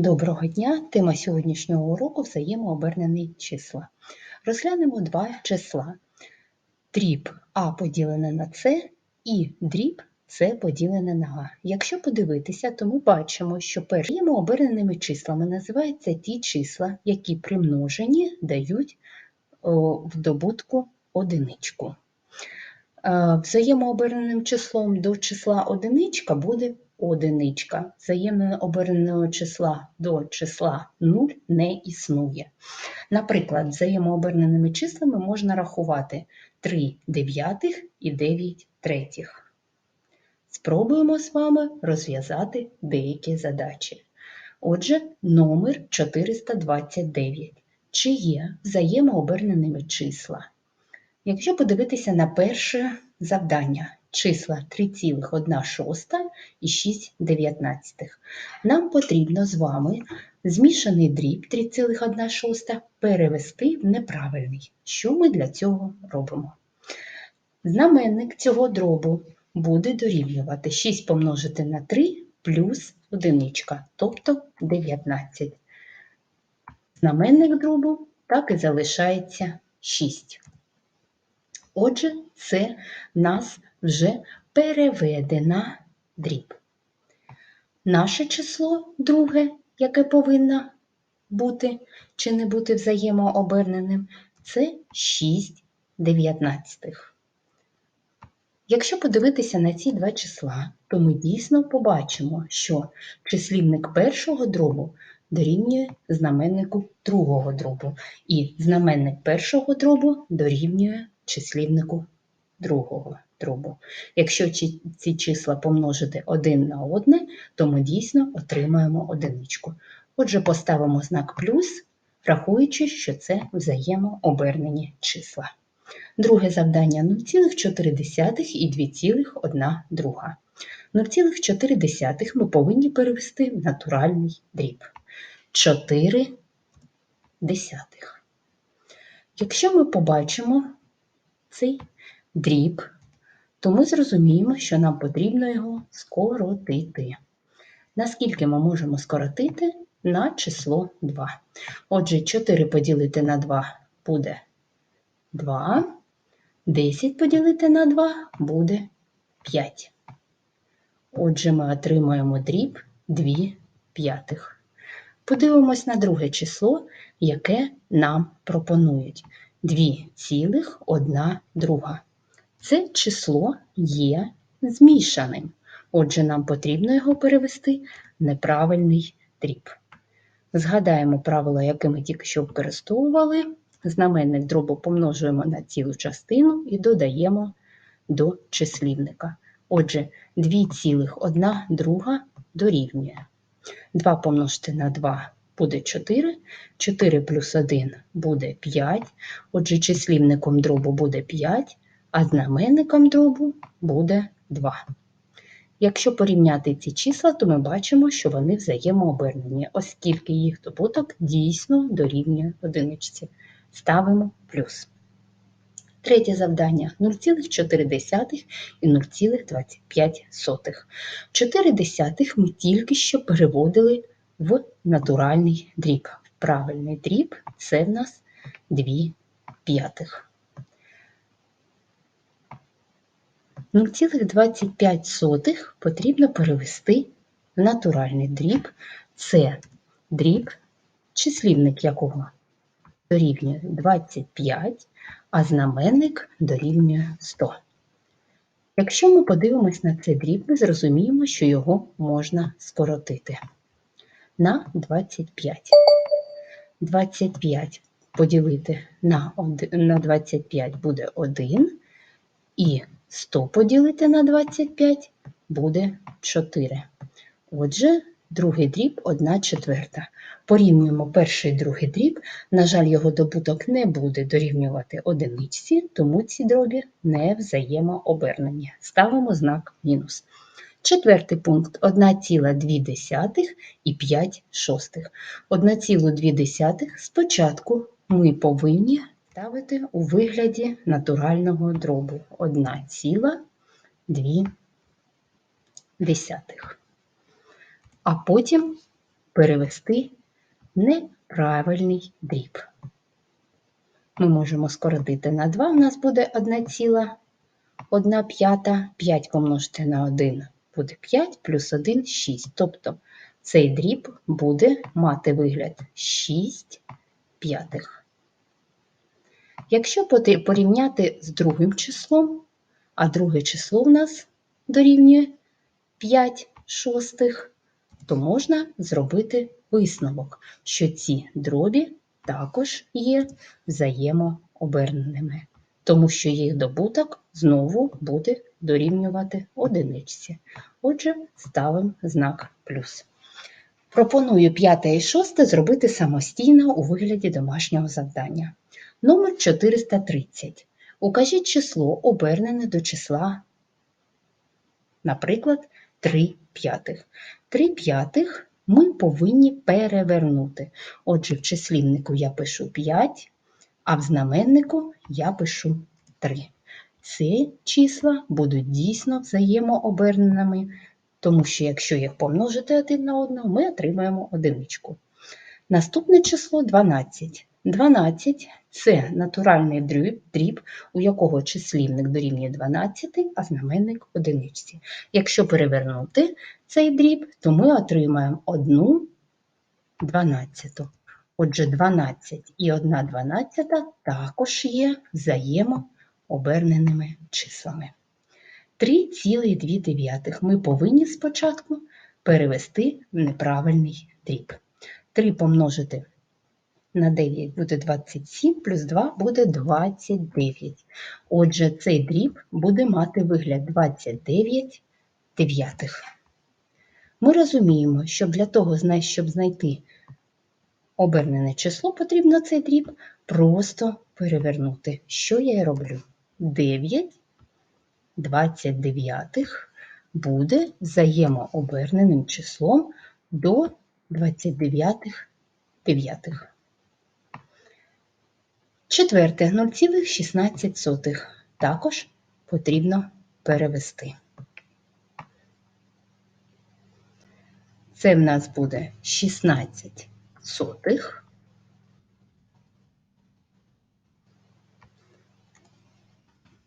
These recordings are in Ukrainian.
Доброго дня! Тема сьогоднішнього уроку взаємообернені числа. Розглянемо два числа. Дріб А поділене на С і дріб С поділене на А. Якщо подивитися, то ми бачимо, що першими взаємооберненими числами називаються ті числа, які при множенні дають в добутку одиничку. Е, Взаємооберненим числом до числа одиничка буде одиничка. Взаємно оберненого числа до числа 0 не існує. Наприклад, взаємооберненими числами можна рахувати 3 дев'ятих і 9 третіх. Спробуємо з вами розв'язати деякі задачі. Отже, номер 429. Чи є взаємооберненими числа? Якщо подивитися на перше завдання, числа 3,1 і 6,19, нам потрібно з вами змішаний дріб 3,1 перевести в неправильний. Що ми для цього робимо? Знаменник цього дробу буде дорівнювати 6 помножити на 3 плюс 1, тобто 19. Знаменник дробу так і залишається 6. Отже, це нас вже переведена дріб. Наше число друге, яке повинно бути чи не бути взаємооберненим, це 6 дев'ятнадцятих. Якщо подивитися на ці два числа, то ми дійсно побачимо, що числівник першого дробу дорівнює знаменнику другого дробу, і знаменник першого дробу дорівнює числівнику другого дробу. Якщо ці числа помножити один на одне, то ми дійсно отримаємо одиничку. Отже, поставимо знак плюс, рахуючи, що це взаємообернені числа. Друге завдання 0,4 і 2,1 друга. 0,4 ми повинні перевести в натуральний дріб. 4 десятих. Якщо ми побачимо цей дріб, то ми зрозуміємо, що нам потрібно його скоротити. Наскільки ми можемо скоротити на число 2. Отже, 4 поділити на 2 буде 2, 10 поділити на 2 буде 5. Отже, ми отримаємо дріб 2 п'ятих. Подивимось на друге число, яке нам пропонують. 2,1 друга. Це число є змішаним. Отже, нам потрібно його перевести в неправильний дріб. Згадаємо правило, яке ми тільки що використовували. Знаменник дробу помножуємо на цілу частину і додаємо до числівника. Отже, 2,1 друга дорівнює. 2 помножити на 2 буде 4, 4 плюс 1 буде 5, отже, числівником дробу буде 5, а знаменником дробу буде 2. Якщо порівняти ці числа, то ми бачимо, що вони взаємообернені, оскільки їх добуток дійсно дорівнює одиничці. Ставимо плюс. Третє завдання 0,4 і 0,25. 4 десятих ми тільки що переводили в натуральний дріб. Правильний дріб це в нас 2 п'ятих. 0,25 потрібно перевести в натуральний дріб. Це дріб, числівник якого дорівнює 25, а знаменник дорівнює 100. Якщо ми подивимось на цей дріб, ми зрозуміємо, що його можна скоротити на 25. 25 поділити на на 25 буде 1, і 100 поділити на 25 буде 4. Отже, другий дріб 1 четверта. Порівнюємо перший і другий дріб. На жаль, його добуток не буде дорівнювати одиничці, тому ці дробі не взаємообернені. Ставимо знак мінус. Четвертий пункт 1,2 і 5 шостих. 1,2 спочатку ми повинні ставити у вигляді натурального дробу 1,2. А потім перевести неправильний дріб. Ми можемо скоротити на 2, у нас буде 1 ціла 1 п'ята, 5 помножити на 1 буде 5, плюс 1 – 6. Тобто цей дріб буде мати вигляд 6 п'ятих. Якщо порівняти з другим числом, а друге число в нас дорівнює 5 шостих, то можна зробити висновок, що ці дробі також є взаємооберненими, тому що їх добуток знову буде дорівнювати одиничці. Отже, ставимо знак плюс. Пропоную п'яте і шосте зробити самостійно у вигляді домашнього завдання. Номер 430. Укажіть число, обернене до числа, наприклад, 3 п'ятих. 3 п'ятих ми повинні перевернути. Отже, в числівнику я пишу 5, а в знаменнику я пишу 3. Ці числа будуть дійсно взаємооберненими, тому що якщо їх помножити один на одного, ми отримаємо одиничку. Наступне число 12. 12 це натуральний дріб, у якого числівник дорівнює 12, а знаменник одиничці. Якщо перевернути цей дріб, то ми отримаємо 1 12. Отже, 12 і 1 12 також є взаємооберненими числами. 3,2 ми повинні спочатку перевести в неправильний дріб. 3 помножити на 9 буде 27, плюс 2 буде 29. Отже, цей дріб буде мати вигляд 29 дев'ятих. Ми розуміємо, що для того, щоб знайти обернене число, потрібно цей дріб просто перевернути. Що я і роблю? 9 29 буде взаємооберненим числом до 29 дев'ятих. Четверте 0,16 також потрібно перевести. Це в нас буде 16 сотих.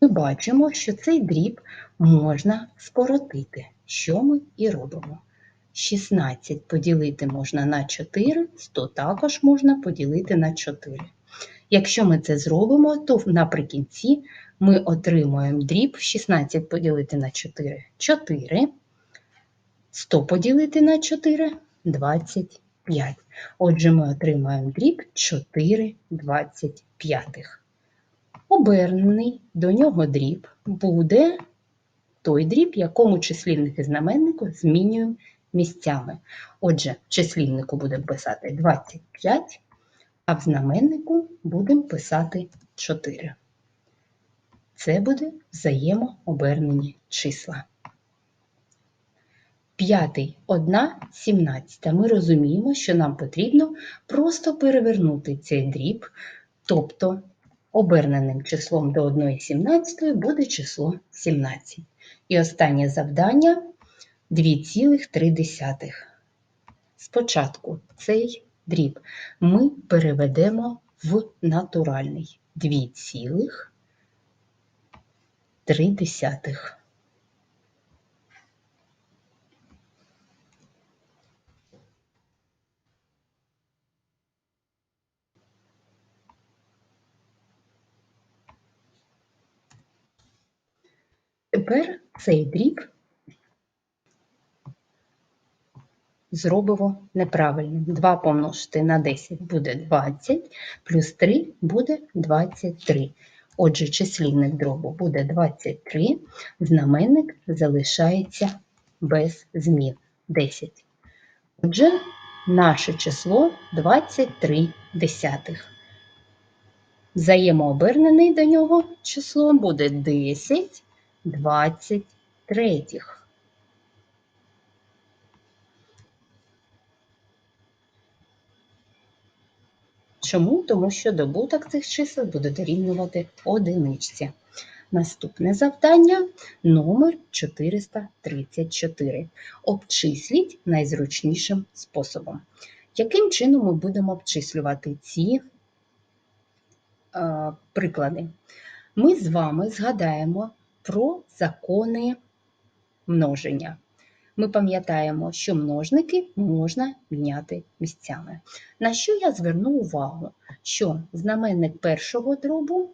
Ми бачимо, що цей дріб можна скоротити, що ми і робимо. 16 поділити можна на 4, 100 також можна поділити на 4. Якщо ми це зробимо, то наприкінці ми отримуємо дріб 16 поділити на 4 – 4, 100 поділити на 4 – 25. Отже, ми отримаємо дріб 4 25. Обернений до нього дріб буде той дріб, якому числівник і знаменнику змінюємо місцями. Отже, в числівнику будемо писати 25, а в знаменнику будемо писати 4. Це буде взаємообернені числа. П'ятий, 1 17. Ми розуміємо, що нам потрібно просто перевернути цей дріб, тобто оберненим числом до 1 17 буде число 17. І останнє завдання 2,3. Спочатку цей дріб ми переведемо в натуральний 2,3. Тепер цей дріб зробимо неправильним. 2 помножити на 10 буде 20, плюс 3 буде 23. Отже, числівник дробу буде 23, знаменник залишається без змін 10. Отже, наше число 23 десятих. Взаємообернений до нього число буде 10 23. Чому? Тому що добуток цих чисел буде дорівнювати одиничці. Наступне завдання номер 434. Обчисліть найзручнішим способом. Яким чином ми будемо обчислювати ці е, приклади? Ми з вами згадаємо про закони множення. Ми пам'ятаємо, що множники можна міняти місцями. На що я зверну увагу? Що знаменник першого дробу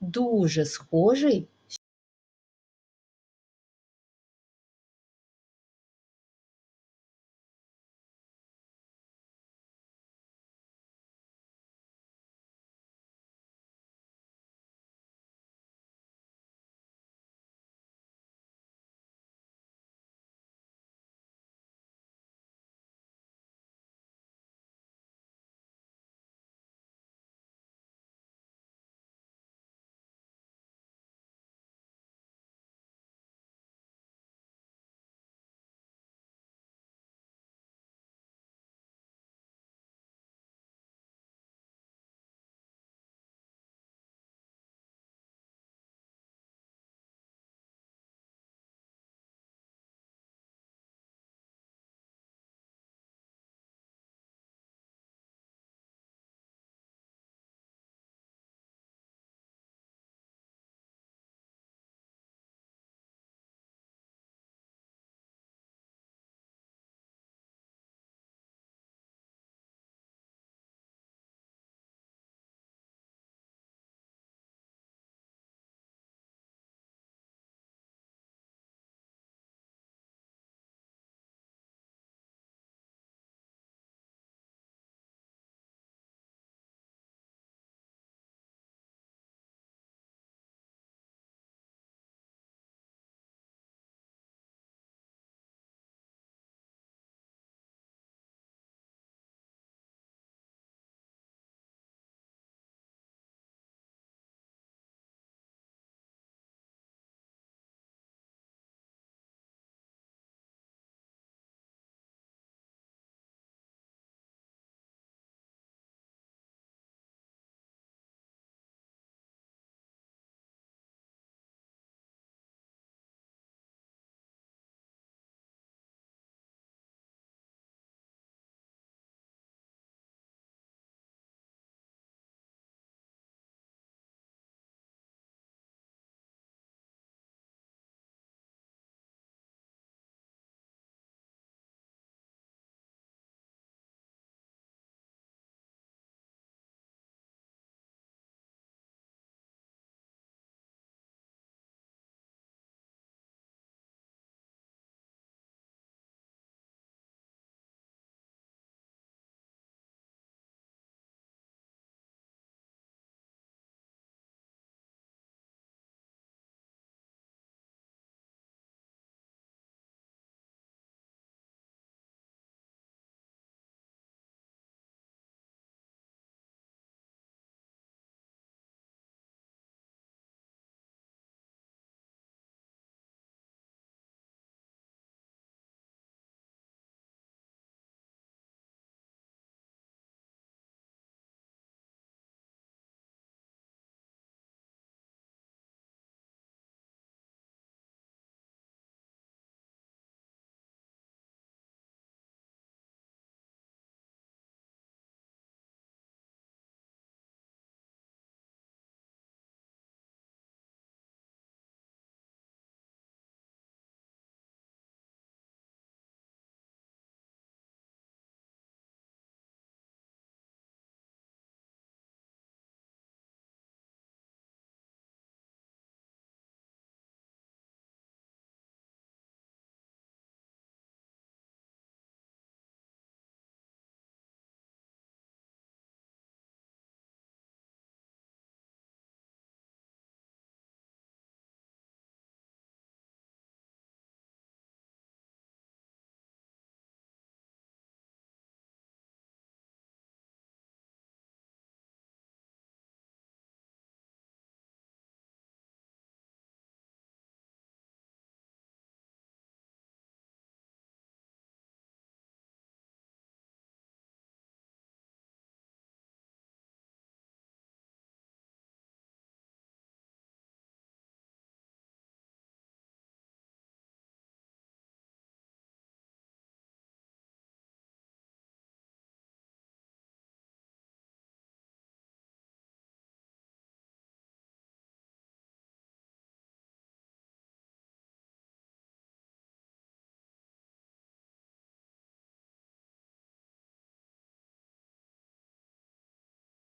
дуже схожий